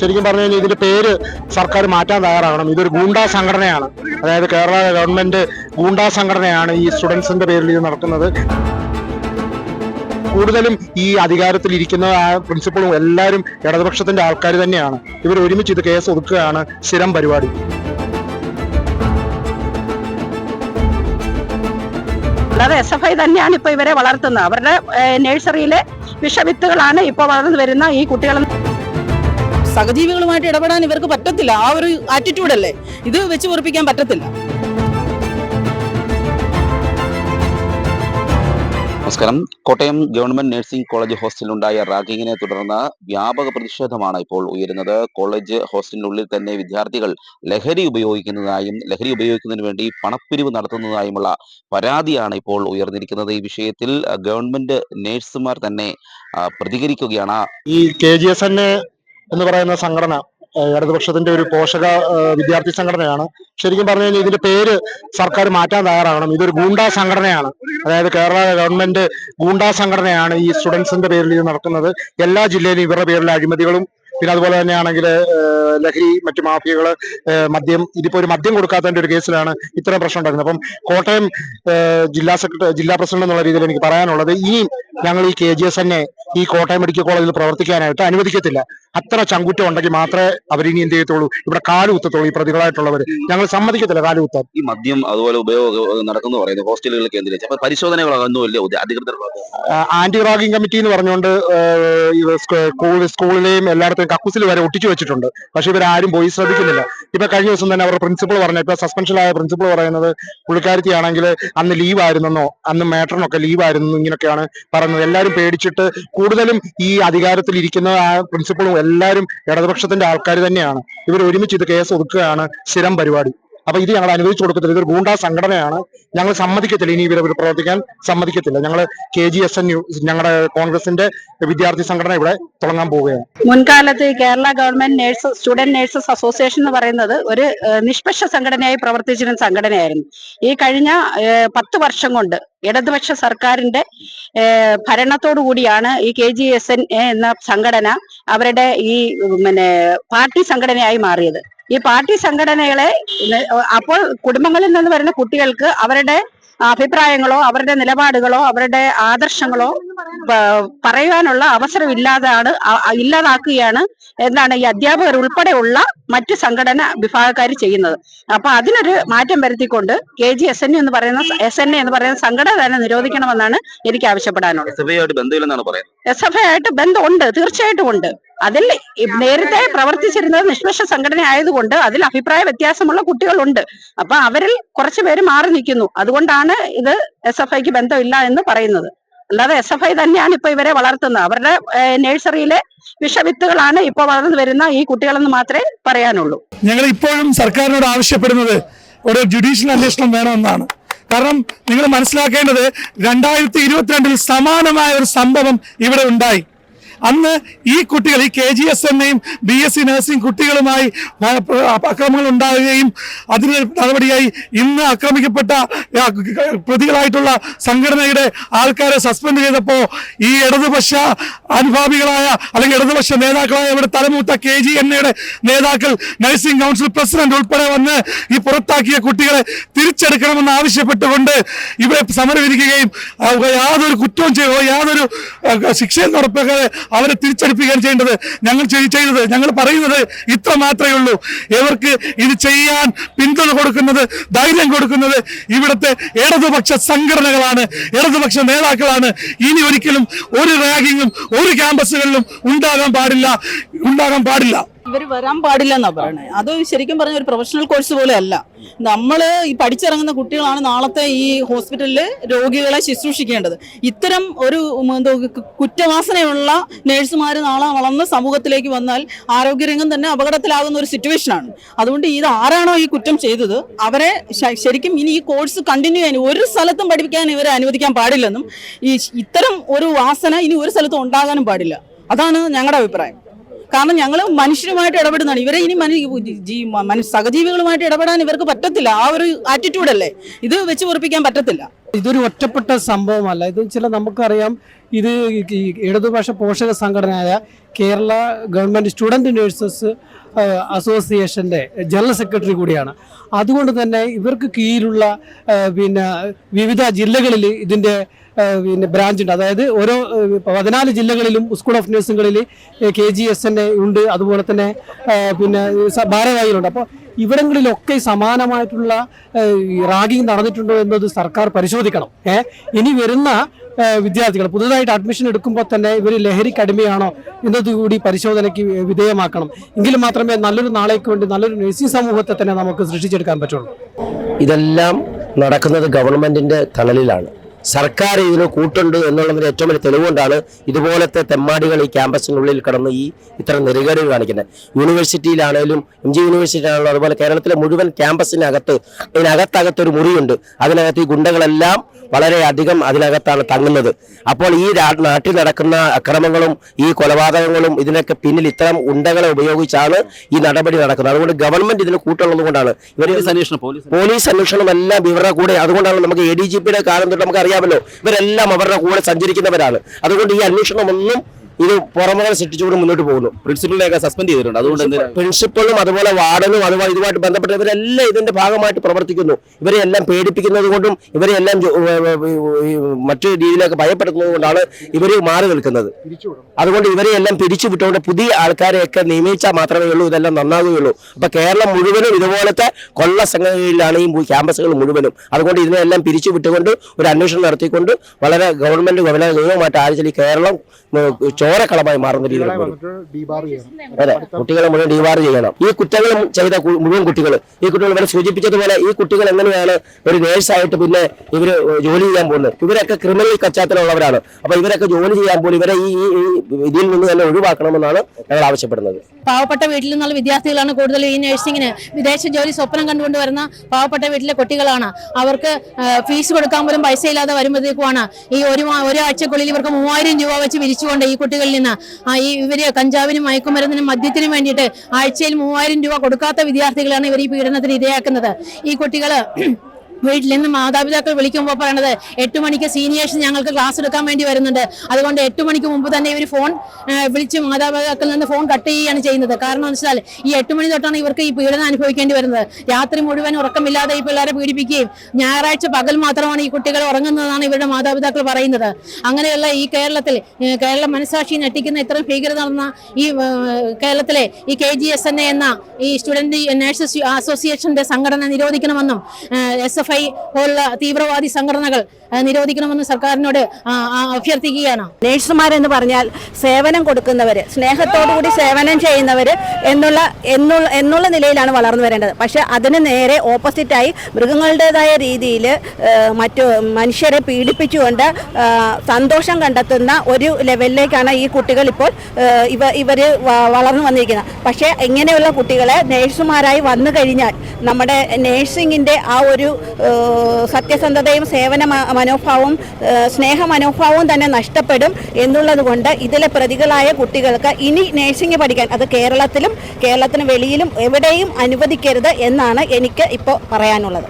ശരിക്കും പറഞ്ഞു കഴിഞ്ഞാൽ ഇതിന്റെ പേര് സർക്കാർ മാറ്റാൻ തയ്യാറാകണം. ഇതൊരു ഗൂണ്ടാ സംഘടനയാണ്. അതായത് കേരള ഗവൺമെന്റ് ഗൂണ്ടാ സംഘടനയാണ് ഈ സ്റ്റുഡൻസിന്റെ പേരിൽ ഇത് നടക്കുന്നത് കൂടുതലും ഈ അധികാരത്തിൽ ഇരിക്കുന്ന ആ പ്രിൻസിപ്പളും എല്ലാവരും ഇടതുപക്ഷത്തിന്റെ ആൾക്കാർ തന്നെയാണ്. ഇവർ ഒരുമിച്ച് ഇത് കേസ് ഒതുക്കുകയാണ് സ്ഥിരം പരിപാടി. അല്ലാതെ എസ് എഫ് ഐ തന്നെയാണ് ഇപ്പൊ ഇവരെ വളർത്തുന്നത്. അവരുടെ നഴ്സറിയിലെ വിഷവിത്തുകളാണ് ഇപ്പൊ വളർന്നു വരുന്ന ഈ കുട്ടികൾ സഹജീവികളുമായിട്ട് ഇടപെടാൻ ഇവർക്ക് പറ്റത്തില്ല. ആ ഒരു ആറ്റിറ്റ്യൂഡല്ലേ ഇത് വെച്ച് പൊറിപ്പിക്കാൻ പറ്റത്തില്ല. നമസ്കാരം. കോട്ടയം ഗവൺമെന്റ് നഴ്സിംഗ് കോളേജ് ഹോസ്റ്റലിലുണ്ടായ റാഗിങ്ങിനെ തുടർന്ന് വ്യാപക പ്രതിഷേധമാണ് ഇപ്പോൾ ഉയരുന്നത്. കോളേജ് ഹോസ്റ്റലിനുള്ളിൽ തന്നെ വിദ്യാർത്ഥികൾ ലഹരി ഉപയോഗിക്കുന്നതായും ലഹരി ഉപയോഗിക്കുന്നതിന് വേണ്ടി പണപ്പിരിവ് നടത്തുന്നതായുമുള്ള പരാതിയാണ് ഇപ്പോൾ ഉയർന്നിരിക്കുന്നത്. ഈ വിഷയത്തിൽ ഗവൺമെന്റ് നഴ്സുമാർ തന്നെ പ്രതികരിക്കുകയാണ്. ഈ കെ ജി എസ് എൻ എന്ന് പറയുന്ന സംഘടന ഇടതുപക്ഷത്തിന്റെ ഒരു പോഷക വിദ്യാർത്ഥി സംഘടനയാണ്. ശരിക്കും പറഞ്ഞു കഴിഞ്ഞാൽ ഇതിന്റെ പേര് സർക്കാർ മാറ്റാൻ തയ്യാറാകണം. ഇതൊരു ഗൂണ്ടാ സംഘടനയാണ്. അതായത് കേരള ഗവൺമെന്റ് ഗൂണ്ടാ സംഘടനയാണ് ഈ സ്റ്റുഡൻസിന്റെ പേരിൽ ഇത് നടക്കുന്നത് എല്ലാ ജില്ലയിലും ഇവരുടെ പേരിൽ അഴിമതികളും പിന്നെ അതുപോലെ തന്നെയാണെങ്കിൽ ലഹരി മറ്റു മാഫിയകൾ മദ്യം ഇതിപ്പോ ഒരു മദ്യം കൊടുക്കാത്തതിന്റെ ഒരു കേസിലാണ് ഇത്രയും പ്രശ്നം ഉണ്ടാക്കുന്നത് അപ്പം കോട്ടയം ജില്ലാ സെക്രട്ടറി ജില്ലാ പ്രസിഡന്റ് എന്നുള്ള രീതിയിൽ എനിക്ക് പറയാനുള്ളത് ഇനിയും ഞങ്ങൾ ഈ കെ ജി എസ് എന്നെ ഈ കോട്ടയം മെഡിക്കൽ കോളേജിൽ പ്രവർത്തിക്കാനായിട്ട് അനുവദിക്കത്തില്ല. അത്ര ചങ്കുറ്റം ഉണ്ടെങ്കിൽ മാത്രമേ അവരിനി എന്ത് ചെയ്യത്തുള്ളൂ? ഇവിടെ കാലുകുത്തത്തുള്ളൂ ഈ പ്രതികളായിട്ടുള്ളവർ ഞങ്ങൾ സമ്മതിക്കത്തില്ല കാലുകുത്താൻ ഈ മദ്യം അതുപോലെ ഉപയോഗം നടക്കുന്നു പറയുന്നത് ഹോസ്റ്റലുകളിൽ കേന്ദ്രീകരിച്ച്. അപ്പൊ പരിശോധനകളൊന്നുമില്ല അധികൃതർ ആന്റി റാഗിംഗ് കമ്മിറ്റി എന്ന് പറഞ്ഞുകൊണ്ട് സ്കൂളിലെയും എല്ലായിടത്തും കക്കൂസിൽ വരെ ഒട്ടിച്ചു വെച്ചിട്ടുണ്ട്. പക്ഷെ ഇവരാരും പോയി ശ്രദ്ധിക്കുന്നില്ല. ഇപ്പൊ കഴിഞ്ഞ ദിവസം തന്നെ അവരുടെ പ്രിൻസിപ്പൾ പറഞ്ഞ ഇപ്പൊ സസ്പെൻഷനായ പ്രിൻസിപ്പൾ പറയുന്നത് പുള്ളിക്കാരത്തി ആണെങ്കിൽ അന്ന് ലീവ് ആയിരുന്നെന്നോ അന്ന് മേട്ടറിനൊക്കെ ലീവ് ആയിരുന്നു ഇങ്ങനെയൊക്കെയാണ് പറയുന്നത്. എല്ലാവരും പേടിച്ചിട്ട് കൂടുതലും ഈ അധികാരത്തിൽ ഇരിക്കുന്ന ആ പ്രിൻസിപ്പളും എല്ലാവരും ഇടതുപക്ഷത്തിന്റെ ആൾക്കാർ തന്നെയാണ്. ഇവർ ഒരുമിച്ച് ഇത് കേസ് ഒതുക്കുകയാണ് സ്ഥിരം പരിപാടി. അപ്പൊ ഇത് ഞങ്ങൾ അനുവദിച്ചു കൊടുക്കത്തില്ല. ഇതൊരു ഗൂണ്ടാ സംഘടനയാണ്. ഞങ്ങൾ സമ്മതിക്കത്തില്ല. ഇനി ഇവരെ പ്രവർത്തിക്കാൻ സമ്മതിക്കത്തില്ല. ഞങ്ങൾ K G S N U ഞങ്ങളുടെ കോൺഗ്രസിന്റെ വിദ്യാർത്ഥി സംഘടന ഇവിടെ തുടങ്ങാൻ പോവുകയാണ്. മുൻകാലത്ത് Kerala government nurse student nurses association എന്ന് പറയുന്നത് ഒരു നിഷ്പക്ഷ സംഘടനയായി പ്രവർത്തിച്ചിരുന്ന സംഘടനയായിരുന്നു. ഈ കഴിഞ്ഞ പത്ത് വർഷം കൊണ്ട് ഇടതുപക്ഷ സർക്കാരിന്റെ ഭരണത്തോടു കൂടിയാണ് ഈ കെ ജി എസ് എൻ എന്ന സംഘടന അവരുടെ ഈ പിന്നെ പാർട്ടി സംഘടനയായി മാറിയത്. ഈ പാർട്ടി സംഘടനകളെ അപ്പോൾ കുടുംബങ്ങളിൽ നിന്ന് വരുന്ന കുട്ടികൾക്ക് അവരുടെ അഭിപ്രായങ്ങളോ അവരുടെ നിലപാടുകളോ അവരുടെ ആദർശങ്ങളോ പറയാനുള്ള അവസരമില്ലാതാണ് ഇല്ലാതാക്കുകയാണ് എന്താണ് ഈ അധ്യാപകർ ഉൾപ്പെടെയുള്ള മറ്റ് സംഘടന വിഭാഗക്കാർ ചെയ്യുന്നത്. അപ്പൊ അതിനൊരു മാറ്റം വരുത്തിക്കൊണ്ട് കെ ജി എസ് എൻ എന്ന് പറയുന്ന എസ് എൻ എ എന്ന് പറയുന്ന സംഘടന തന്നെ നിരോധിക്കണമെന്നാണ് എനിക്ക് ആവശ്യപ്പെടാനുള്ളത്. എസ് എഫ് ആയിട്ട് ബന്ധമുണ്ട് തീർച്ചയായിട്ടും ഉണ്ട്. അതിൽ നേരത്തെ പ്രവർത്തിച്ചിരുന്നത് നിഷ്പക്ഷ സംഘടന ആയതുകൊണ്ട് അതിൽ അഭിപ്രായ വ്യത്യാസമുള്ള കുട്ടികളുണ്ട്. അപ്പൊ അവരിൽ കുറച്ചുപേര് മാറി നിൽക്കുന്നു. അതുകൊണ്ടാണ് ഇത് എസ് എഫ് ഐക്ക് ബന്ധമില്ല എന്ന് പറയുന്നത്. അല്ലാതെ എസ് എഫ് ഐ തന്നെയാണ് ഇപ്പൊ ഇവരെ വളർത്തുന്നത്. അവരുടെ നഴ്സറിയിലെ വിഷവിത്തുകളാണ് ഇപ്പൊ വളർന്നു വരുന്ന ഈ കുട്ടികളെന്ന് മാത്രമേ പറയാനുള്ളൂ. ഞങ്ങൾ ഇപ്പോഴും സർക്കാരിനോട് ആവശ്യപ്പെടുന്നത് ഒരു ജുഡീഷ്യൽ അന്വേഷണം വേണമെന്നാണ്. കാരണം നിങ്ങൾ മനസ്സിലാക്കേണ്ടത് രണ്ടായിരത്തി ഇരുപത്തിരണ്ടിൽ സമാനമായ ഒരു സംഭവം ഇവിടെ ഉണ്ടായി. അന്ന് ഈ കുട്ടികൾ ഈ കെ ജി എസ് എന്നെയും ബി എസ് സി നഴ്സിംഗ് കുട്ടികളുമായി അക്രമങ്ങൾ ഉണ്ടാവുകയും അതിന് നടപടിയായി ഇന്ന് ആക്രമിക്കപ്പെട്ട പ്രതികളായിട്ടുള്ള സംഘടനയുടെ ആൾക്കാരെ സസ്പെൻഡ് ചെയ്തപ്പോൾ ഈ ഇടതുപക്ഷ അനുഭാവികളായ അല്ലെങ്കിൽ ഇടതുപക്ഷ നേതാക്കളായ ഇവിടെ തലമൂത്ത കെ ജി എന്നയുടെ നേതാക്കൾ നഴ്സിംഗ് കൗൺസിൽ പ്രസിഡന്റ് ഉൾപ്പെടെ വന്ന് ഈ പുറത്താക്കിയ കുട്ടികളെ തിരിച്ചെടുക്കണമെന്ന് ആവശ്യപ്പെട്ടുകൊണ്ട് ഇവിടെ സമരമിരിക്കുകയും യാതൊരു കുറ്റവും ചെയ്യുകയോ യാതൊരു ശിക്ഷയും ഉറപ്പാക്കാതെ അവരെ തിരിച്ചടിപ്പിക്കുകയാണ് ചെയ്യേണ്ടത്. ഞങ്ങൾ ചെയ്യുന്നത് ഞങ്ങൾ പറയുന്നത് ഇത്ര മാത്രമേ ഉള്ളൂ. ഇവർക്ക് ഇത് ചെയ്യാൻ പിന്തുണ കൊടുക്കുന്നത് ധൈര്യം കൊടുക്കുന്നത് ഇവിടുത്തെ ഇടതുപക്ഷ സംഘടനകളാണ് ഇടതുപക്ഷ നേതാക്കളാണ്. ഇനി ഒരിക്കലും ഒരു റാഗിങ്ങും ഒരു ക്യാമ്പസുകളിലും ഉണ്ടാകാൻ പാടില്ല ഉണ്ടാകാൻ പാടില്ല. ഇവർ വരാൻ പാടില്ല എന്നാ പറയണേ. അത് ശരിക്കും പറഞ്ഞ ഒരു പ്രൊഫഷണൽ കോഴ്സ് പോലെ അല്ല നമ്മൾ ഈ പഠിച്ചിറങ്ങുന്ന കുട്ടികളാണ് നാളത്തെ ഈ ഹോസ്പിറ്റലിൽ രോഗികളെ ശുശ്രൂഷിക്കേണ്ടത്. ഇത്തരം ഒരു കുറ്റവാസനയുള്ള നേഴ്സുമാർ നാളെ വളർന്ന് സമൂഹത്തിലേക്ക് വന്നാൽ ആരോഗ്യരംഗം തന്നെ അപകടത്തിലാകുന്ന ഒരു സിറ്റുവേഷൻ ആണ്. അതുകൊണ്ട് ഇത് ആരാണോ ഈ കുറ്റം ചെയ്തത് അവരെ ശരിക്കും ഇനി ഈ കോഴ്സ് കണ്ടിന്യൂ ചെയ്യാൻ ഒരു സ്ഥലത്തും പഠിപ്പിക്കാൻ ഇവരെ അനുവദിക്കാൻ പാടില്ലെന്നും ഈ ഇത്തരം ഒരു വാസന ഇനി ഒരു സ്ഥലത്തും ഉണ്ടാകാനും പാടില്ല. അതാണ് ഞങ്ങളുടെ അഭിപ്രായം. കാരണം ഞങ്ങൾ മനുഷ്യരുമായിട്ട് ഇടപെടുന്നതാണ്. ഇവരെ ഇനി മനു സഹജീവികളുമായിട്ട് ഇടപെടാൻ ഇവർക്ക് പറ്റത്തില്ല. ആ ഒരു ആറ്റിറ്റ്യൂഡല്ലേ ഇത് വെച്ച് ഉറപ്പിക്കാൻ പറ്റത്തില്ല. ഇതൊരു ഒറ്റപ്പെട്ട സംഭവമല്ല. ഇത് ചില നമുക്കറിയാം ഇത് ഇടതുപക്ഷ പോഷക സംഘടനയായ കേരള ഗവൺമെന്റ് സ്റ്റുഡന്റ് നേഴ്സസ് അസോസിയേഷന്റെ ജനറൽ സെക്രട്ടറി കൂടിയാണ്. അതുകൊണ്ട് തന്നെ ഇവർക്ക് കീഴിലുള്ള പിന്നെ വിവിധ ജില്ലകളിൽ ഇതിന്റെ പിന്നെ ബ്രാഞ്ച് ഉണ്ട്. അതായത് ഓരോ പതിനാല് ജില്ലകളിലും school of നഴ്സിംഗുകളിൽ K G S N A ഉണ്ട്. അതുപോലെ തന്നെ പിന്നെ ഭാരവാഹികളുണ്ട്. അപ്പോൾ ഇവിടങ്ങളിലൊക്കെ സമാനമായിട്ടുള്ള റാഗിങ് നടന്നിട്ടുണ്ടോ എന്നത് സർക്കാർ പരിശോധിക്കണം. ഏ ഇനി വരുന്ന വിദ്യാർത്ഥികൾ പുതുതായിട്ട് അഡ്മിഷൻ എടുക്കുമ്പോൾ തന്നെ ഇവർ ലഹരിക്ക് അടിമയാണോ എന്നത് കൂടി പരിശോധനയ്ക്ക് വിധേയമാക്കണം. എങ്കിൽ മാത്രമേ നല്ലൊരു നാളേക്ക് വേണ്ടി നല്ലൊരു നഴ്സിംഗ് സമൂഹത്തെ തന്നെ നമുക്ക് സൃഷ്ടിച്ചെടുക്കാൻ പറ്റുള്ളൂ. ഇതെല്ലാം നടക്കുന്നത് ഗവൺമെന്റിന്റെ തണലിലാണ്. സർക്കാർ ഇതിന് കൂട്ടുണ്ട് എന്നുള്ളതിന് ഏറ്റവും വലിയ തെളിവുകൊണ്ടാണ് ഇതുപോലത്തെ തെമ്മാടികൾ ഈ ക്യാമ്പസിനുള്ളിൽ കടന്ന് ഈ ഇത്തരം നെറുകേടുകൾ കാണിക്കുന്നത്. യൂണിവേഴ്സിറ്റിയിലാണേലും എം ജി യൂണിവേഴ്സിറ്റിയിലാണെങ്കിലും അതുപോലെ കേരളത്തിലെ മുഴുവൻ ക്യാമ്പസിനകത്ത് ഇതിനകത്തകത്ത് ഒരു മുറിയുണ്ട്. അതിനകത്ത് ഈ ഗുണ്ടകളെല്ലാം വളരെ അധികം അതിനകത്താണ് തങ്ങുന്നത്. അപ്പോൾ ഈ നാട്ടിൽ നടക്കുന്ന അക്രമങ്ങളും ഈ കൊലപാതകങ്ങളും ഇതിനൊക്കെ പിന്നിൽ ഇത്തരം ഉണ്ടകളെ ഉപയോഗിച്ചാണ് ഈ നടപടി നടക്കുന്നത്. അതുകൊണ്ട് ഗവൺമെന്റ് ഇതിന് കൂട്ടുള്ളത് കൊണ്ടാണ്. ഇവർ പോലീസ് അന്വേഷണം എല്ലാം ഇവരുടെ കൂടെ. അതുകൊണ്ടാണ് നമുക്ക് എ ഡി ജി പിയുടെ കാലം തൊട്ട് നമുക്ക് അറിയാമല്ലോ. ഇവരെല്ലാം അവരുടെ കൂടെ സഞ്ചരിക്കുന്നവരാണ്. അതുകൊണ്ട് ഈ അന്വേഷണം ഒന്നും ഇത് പുറമെ സൃഷ്ടിച്ചുകൊണ്ട് മുന്നോട്ട് പോകുന്നു. പ്രിൻസിപ്പളിനെയൊക്കെ സസ്പെൻഡ് ചെയ്തിട്ടുണ്ട്. അതുകൊണ്ട് പ്രിൻസിപ്പളും അതുപോലെ വാർഡനും അതുപോലെ ഇതുമായിട്ട് ബന്ധപ്പെട്ട ഇവരെല്ലാം ഇതിന്റെ ഭാഗമായിട്ട് പ്രവർത്തിക്കുന്നു. ഇവരെ എല്ലാം പേടിപ്പിക്കുന്നത് കൊണ്ടും ഇവരെ എല്ലാം മറ്റു രീതിയിലൊക്കെ ഭയപ്പെടുത്തുന്നത് കൊണ്ടാണ് ഇവർ മാറി നിൽക്കുന്നത്. അതുകൊണ്ട് ഇവരെ എല്ലാം പിരിച്ചു വിട്ടുകൊണ്ട് പുതിയ ആൾക്കാരെയൊക്കെ നിയമിച്ചാൽ മാത്രമേ ഉള്ളൂ. ഇതെല്ലാം നന്നാകുകയുള്ളൂ. അപ്പൊ കേരളം മുഴുവനും ഇതുപോലത്തെ കൊള്ള സംഘടനകളിലാണ് ഈ ക്യാമ്പസുകൾ മുഴുവനും. അതുകൊണ്ട് ഇതിനെല്ലാം പിരിച്ചു വിട്ടുകൊണ്ട് ഒരു അന്വേഷണം നടത്തിക്കൊണ്ട് വളരെ ഗവൺമെന്റ് വളരെ നിയമമായിട്ട് ആലോചിച്ചാൽ ഈ കേരളം ചോരക്കളമായി മാറുന്ന രീതിയിൽ. അതെ കുട്ടികളെ മുഴുവൻ ഡിവാർ ചെയ്യണം. ഈ കുറ്റങ്ങൾ ചെയ്ത മുഴുവൻ കുട്ടികൾ ഈ കുട്ടികൾ ഇവരെ സൂചിപ്പിച്ചതുപോലെ ഈ കുട്ടികൾ എങ്ങനെയാണ് ഒരു നേഴ്സായിട്ട് പിന്നെ ഇവർ ജോലി ചെയ്യാൻ പോകുന്നത്? ഇവരൊക്കെ ക്രിമിനൽ പശ്ചാത്തലമുള്ളവരാണ് അപ്പൊ ഇവരൊക്കെ ജോലി ചെയ്യാൻ പോലും ഇവരെ ഈ ഇതിൽ നിന്ന് തന്നെ ഒഴിവാക്കണമെന്നാണ് ഞങ്ങൾ ആവശ്യപ്പെടുന്നത്. പാവപ്പെട്ട വീട്ടിൽ നിന്നുള്ള വിദ്യാർത്ഥികളാണ് കൂടുതൽ ഈ നഴ്സിംഗിന് വിദേശ ജോലി സ്വപ്നം കണ്ടുകൊണ്ട് വരുന്ന പാവപ്പെട്ട വീട്ടിലെ കുട്ടികളാണ്. അവർക്ക് ഫീസ് കൊടുക്കാൻ പോലും പൈസ ഇല്ലാതെ വരുമ്പോഴത്തേക്കുമാണ് ഈ ഒരു ഒരാഴ്ചക്കുള്ളിൽ ഇവർക്ക് മൂവായിരം രൂപ വെച്ച് പിരിച്ചുകൊണ്ട് ഈ കുട്ടികളിൽ നിന്ന് ഈ ഇവർ കഞ്ചാവിനും മയക്കുമരുന്നിനും മദ്യത്തിനും വേണ്ടിയിട്ട് ആഴ്ചയിൽ മൂവായിരം രൂപ കൊടുക്കാത്ത വിദ്യാർത്ഥികളാണ് ഇവർ ഈ പീഡനത്തിന് ഇരയാക്കുന്നത്. ഈ കുട്ടികൾ വീട്ടിൽ നിന്ന് മാതാപിതാക്കൾ വിളിക്കുമ്പോൾ പറയണത് എട്ട് മണിക്ക് സീനിയേഴ്സ് ഞങ്ങൾക്ക് ക്ലാസ് എടുക്കാൻ വേണ്ടി വരുന്നുണ്ട്. അതുകൊണ്ട് എട്ട് മണിക്ക് മുമ്പ് തന്നെ ഇവർ ഫോൺ വിളിച്ച് മാതാപിതാക്കളിൽ നിന്ന് ഫോൺ കട്ട് ചെയ്യുകയാണ് ചെയ്യുന്നത്. കാരണം എന്ന് വെച്ചാൽ ഈ എട്ട് മണി തൊട്ടാണ് ഇവർക്ക് ഈ പീഡനം അനുഭവിക്കേണ്ടി വരുന്നത്. രാത്രി മുഴുവൻ ഉറക്കമില്ലാതെ ഈ പിള്ളേരെ പീഡിപ്പിക്കുകയും ഞായറാഴ്ച പകൽ മാത്രമാണ് ഈ കുട്ടികൾ ഉറങ്ങുന്നതാണ് ഇവരുടെ മാതാപിതാക്കൾ പറയുന്നത്. അങ്ങനെയുള്ള ഈ കേരളത്തിൽ കേരള മനസാക്ഷി ഞെട്ടിക്കുന്ന ഇത്രയും ഭീകരത നടന്ന ഈ കേരളത്തിലെ ഈ K G S N A എന്ന ഈ സ്റ്റുഡന്റ് നേഴ്സസ് അസോസിയേഷന്റെ സംഘടന നിരോധിക്കണമെന്നും എസ് എഫ് ഐ പോലുള്ള തീവ്രവാദി സംഘടനകൾ നിരോധിക്കണമെന്ന് സർക്കാരിനോട് അഭ്യർത്ഥിക്കുകയാണ്. നേഴ്സുമാരെന്ന് പറഞ്ഞാൽ സേവനം കൊടുക്കുന്നവർ സ്നേഹത്തോടുകൂടി സേവനം ചെയ്യുന്നവര് എന്നുള്ള എന്നുള്ള നിലയിലാണ് വളർന്നു വരേണ്ടത്. പക്ഷെ അതിന് നേരെ ഓപ്പോസിറ്റായി മൃഗങ്ങളുടേതായ രീതിയിൽ മറ്റു മനുഷ്യരെ പീഡിപ്പിച്ചുകൊണ്ട് സന്തോഷം കണ്ടെത്തുന്ന ഒരു ലെവലിലേക്കാണ് ഈ കുട്ടികൾ ഇപ്പോൾ ഇവ ഇവർ വളർന്നു വന്നിരിക്കുന്നത്. പക്ഷേ ഇങ്ങനെയുള്ള കുട്ടികളെ നേഴ്സുമാരായി വന്നു കഴിഞ്ഞാൽ നമ്മുടെ നേഴ്സിങ്ങിന്റെ ആ ഒരു സത്യസന്ധതയും സേവന മനോഭാവവും സ്നേഹ മനോഭാവവും തന്നെ നഷ്ടപ്പെടും എന്നുള്ളത് കൊണ്ട് ഇതിലെ പ്രതികളായ കുട്ടികൾക്ക് ഇനി നേഴ്സിംഗ് പഠിക്കാൻ അത് കേരളത്തിലും കേരളത്തിന് വെളിയിലും എവിടെയും അനുവദിക്കരുത് എന്നാണ് എനിക്ക് ഇപ്പോൾ പറയാനുള്ളത്.